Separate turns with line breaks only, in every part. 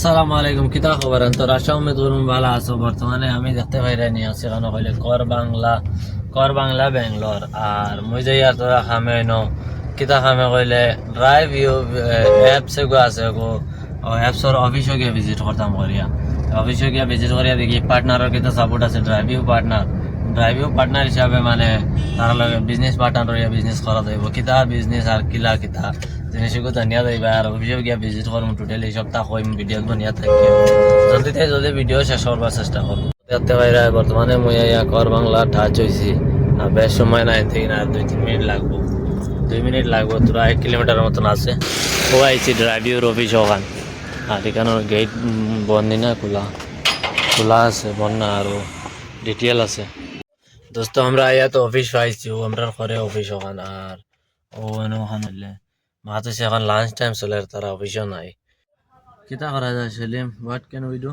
আসসালামু আলাইকুম কিতা খবর তো রাশা উম্মেদ করুন ভালো আছো বর্তমানে আমি দেখতে পাইরা নিয়ে আছি এখানে কইলে কর বাংলা কর বাংলা ব্যাঙ্গলোর আর মুই যাই আর তোরা খামে ন কিতা খামে কইলে ড্রাইভ ইউ অ্যাপস গো আছে গো অ্যাপসর অফিসে গিয়ে ভিজিট করতাম করিয়া অফিসে গিয়ে ভিজিট করিয়া দেখি পার্টনারের কিতা সাপোর্ট আছে drive you partner drive you partner হিসাবে মানে তার লগে বিজনেস পার্টনার হইয়া বিজনেস করা যাইব কিতা বিজনেস আর কিলা কিতা জিনিসগুলো জানিয়া যাইবা, আর অফিসে গিয়া ভিজিট করম টোটালি এই সপ্তাহ কইম ভিডিও বনিয়া থাকি। জলদি থেকে জলদি ভিডিও শেষ করবার চেষ্টা করব দেখতে পাইরা বর্তমানে মই ইয়া কর বাংলা টাচ হইছি। আর বেশ সময় নাই থেকে না, দুই তিন মিনিট লাগবো। দুই মিনিট লাগবো, তোরা এক কিলোমিটারের মতন আছে। ও আইছি ড্রাইভ ইউর অফিস ওখান। আর এখানে গেট বন্ধ না, খোলা। খোলা আছে, বন্যা আর ডিটেল আছে। দোস্ত, আমরা আয়া তো অফিস পাইছি, ও আমরা করে অফিস ওখান, আর ও ওখান হইলে মাত্র সে এখন লাঞ্চ টাইম চলে তারা অফিসও নাই। কিতা করা যায় Selim? What can we do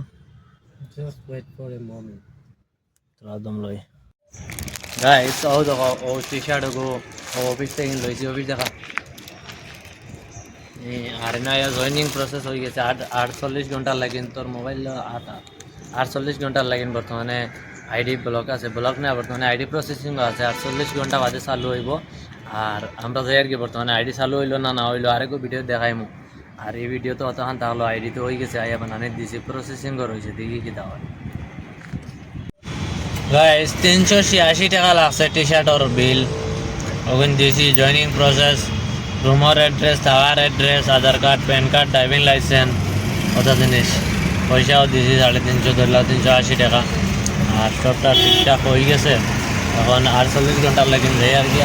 Just wait for a moment.
তোরা একদম লই। গাইস ও দেখো ও টি শার্ট গো ও অফিস থেকে লইছি অফিস দেখা। আর না জয়েনিং প্রসেস হয়ে গেছে। আট আটচল্লিশ ঘণ্টা লাগিন তোর মোবাইল আট আটচল্লিশ ঘণ্টা লাগিন বর্তমানে। আইডি ব্লক আছে ব্লক না বর্তমানে আইডি প্রসেসিং আছে। আটচল্লিশ ঘণ্টা বাদে চালু হইব। আর আমরা যাই আর কি বর্তমানে আইডি চালু হইল না না হইল আরেকও ভিডিও দেখাইমু। আর এই ভিডিও তো অতখান তাহলে আইডি তো হয়ে গেছে, আইয়া বানানি দিছি প্রসেসিং রয়েছে দেখি কি দাওয়া গাইস তিনশো ছিয়াশি টাকা লাগছে টি শার্টর বিল ওখানে দিয়েছি জয়নিং প্রসেস রুমের অ্যাড্রেস থাকার address Aadhaar card PAN card driving licence কত জিনিস। পয়সাও দিয়েছি সাড়ে তিনশো ধরলাম তিনশো আশি টাকা। আর সবটা ঠিকঠাক হয়ে গেছে। এখন আটচল্লিশ ঘণ্টা লাগিন যাই আর কি।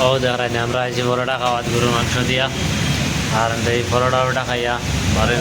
ও দেখাই না আমরা আইছি পরোটা খাওয়াত গরু মাংস দিয়া আর এই পরোটা ওটা খাইয়া ঘরে